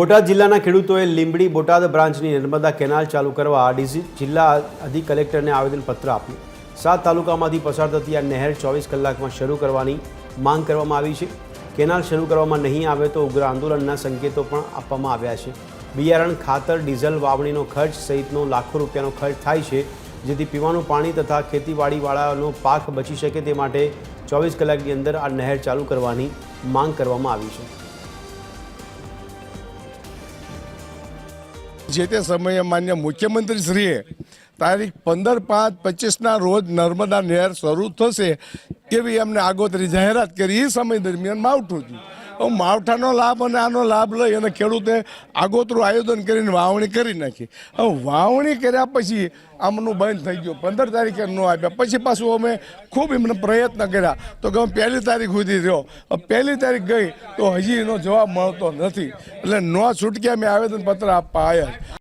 બોટાદ જિલ્લાના ખેડૂતોએ લીંબડી બોટાદ બ્રાન્ચની નર્મદા કેનાલ ચાલુ કરવા જિલ્લા અધિક કલેક્ટરને આવેદનપત્ર આપ્યું. સાત તાલુકામાંથી પસાર થતી આ નહેર ચોવીસ કલાકમાં શરૂ કરવાની માંગ કરવામાં આવી છે. કેનાલ શરૂ કરવામાં નહીં આવે તો ઉગ્ર આંદોલનના સંકેતો પણ આપવામાં આવ્યા છે. બિયારણ, ખાતર, ડીઝલ વાવણીનો ખર્ચ સહિતનો લાખો રૂપિયાનો ખર્ચ થાય છે, જેથી પીવાનું પાણી તથા ખેતીવાડીવાળાનો પાક બચી શકે તે માટે ચોવીસ કલાકની અંદર આ નહેર ચાલુ કરવાની માંગ કરવામાં આવી છે. જે તે સમયે માન્ય મુખ્યમંત્રી શ્રીએ તારીખ પંદર પાંચ પચીસના રોજ નર્મદા નહેર શરૂ થશે એવી એમને આગોતરી જાહેરાત કરી. એ સમય દરમિયાન માવઠું થયું. માવઠાનો લાભ અને આનો લાભ લઈ અને ખેડૂતે આગોતરું આયોજન કરીને વાવણી કરી નાખી. હવે વાવણી કર્યા પછી આમનું બંધ થઈ ગયું. પંદર તારીખે ન આપ્યા. પછી પાછું અમે ખૂબ એમને પ્રયત્ન કર્યા. તો કે પહેલી તારીખ સુધી રહ્યો પહેલી તારીખ ગઈ તો હજી એનો જવાબ મળતો નથી. એટલે ન છૂટકે અમે આવેદનપત્ર આપવા આવ્યા.